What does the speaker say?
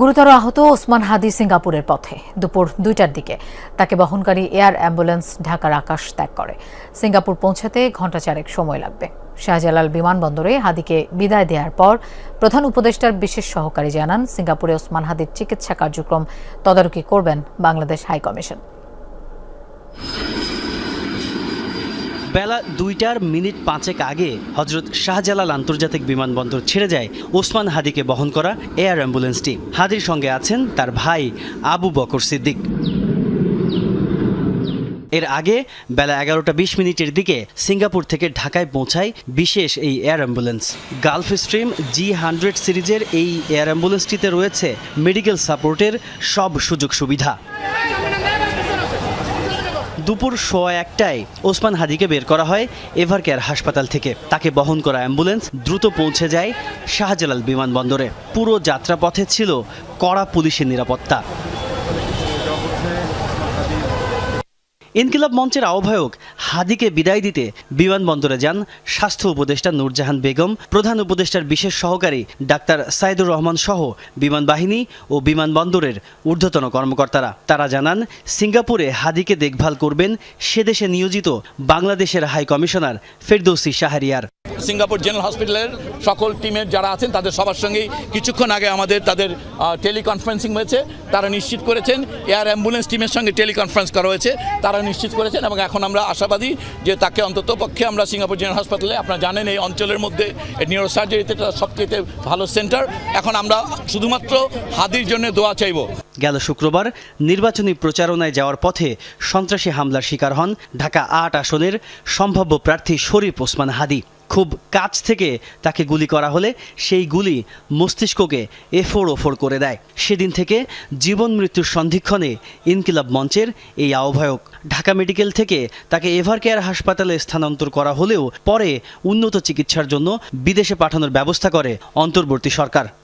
গুরুতর আহত ওসমান হাদি সিঙ্গাপুরের পথে। দুপুর দুইটার দিকে তাকে বহনকারী এয়ার অ্যাম্বুলেন্স ঢাকার আকাশ ত্যাগ করে। সিঙ্গাপুর পৌঁছাতে ঘণ্টা চারেক সময় লাগবে। শাহজালাল বিমানবন্দরে হাদিকে বিদায় দেওয়ার পর প্রধান উপদেষ্টার বিশেষ সহকারী জানান, সিঙ্গাপুরে ওসমান হাদির চিকিৎসা কার্যক্রম তদারকি করবেন বাংলাদেশ হাইকমিশন। বেলা দুইটার মিনিট পাঁচেক আগে হজরত শাহজালাল আন্তর্জাতিক বিমানবন্দর ছেড়ে যায় ওসমান হাদিকে বহন করা এয়ার অ্যাম্বুলেন্সটি হাদির সঙ্গে আছেন তার ভাই আবু বকর সিদ্দিক। এর আগে বেলা এগারোটা বিশ মিনিটের দিকে সিঙ্গাপুর থেকে ঢাকায় পৌঁছায় বিশেষ এই air ambulance. Gulfstream G hundred সিরিজের এই এয়ার অ্যাম্বুলেন্সটিতে রয়েছে মেডিকেল সাপোর্টের সব সুযোগ সুবিধা। দুপুর সোয়া একটায় ওসমান হাদিকে বের করা হয় এভারকেয়ার হাসপাতাল থেকে। তাকে বহন করা অ্যাম্বুলেন্স দ্রুত পৌঁছে যায় শাহজালাল বিমানবন্দরে। পুরো যাত্রাপথে ছিল কড়া পুলিশের নিরাপত্তা। ইনকিলাব মঞ্চের আহ্বায়ক হাদিকে বিদায় দিতে বিমানবন্দরে যান স্বাস্থ্য উপদেষ্টা নূরজাহান বেগম, প্রধান উপদেষ্টার বিশেষ সহকারী ডাক্তার সাইদুর রহমান সহ বিমান বাহিনী ও বিমানবন্দরের ঊর্ধ্বতন কর্মকর্তারা। তারা জানান, সিঙ্গাপুরে হাদিকে দেখভাল করবেন সে দেশে নিয়োজিত বাংলাদেশের high commissioner Ferdousi Shahriar. Singapore general হসপিটালের সকল টিমের যারা আছেন, তাদের সবার সঙ্গেই কিছুক্ষণ আগে আমাদের তাদের টেলিকনফারেন্সিং হয়েছে। তারা নিশ্চিত করেছেন, এয়ার অ্যাম্বুলেন্স টিমের সঙ্গে টেলিকনফারেন্স করা হয়েছে। তারা নিশ্চিত করেছেন এবং এখন আমরা আশাবাদী যে তাকে অন্তত পক্ষে আমরা সিঙ্গাপুর জেনারেল হাসপাতালে আপনারা জানেন এই অঞ্চলের মধ্যে নিউরো সার্জারিতে সবচেয়ে ভালো সেন্টার এখন আমরা শুধুমাত্র হাদির জন্য দোয়া চাইব। গেল শুক্রবার নির্বাচনী প্রচারণায় যাওয়ার পথে সন্ত্রাসী হামলার শিকার হন ঢাকা আট আসনের সম্ভাব্য প্রার্থী শরীফ ওসমান হাদি। খুব কাছ থেকে তাকে গুলি করা হলে সেই গুলি মস্তিষ্ককে এফোড় ওফোর করে দেয়। সেদিন থেকে জীবন মৃত্যুর সন্ধিক্ষণে ইনকিলাব মঞ্চের এই আহ্বায়ক। ঢাকা মেডিকেল থেকে তাকে এভারকেয়ার হাসপাতালে স্থানান্তর করা হলেও পরে উন্নত চিকিৎসার জন্য বিদেশে পাঠানোর ব্যবস্থা করে অন্তর্বর্তী সরকার।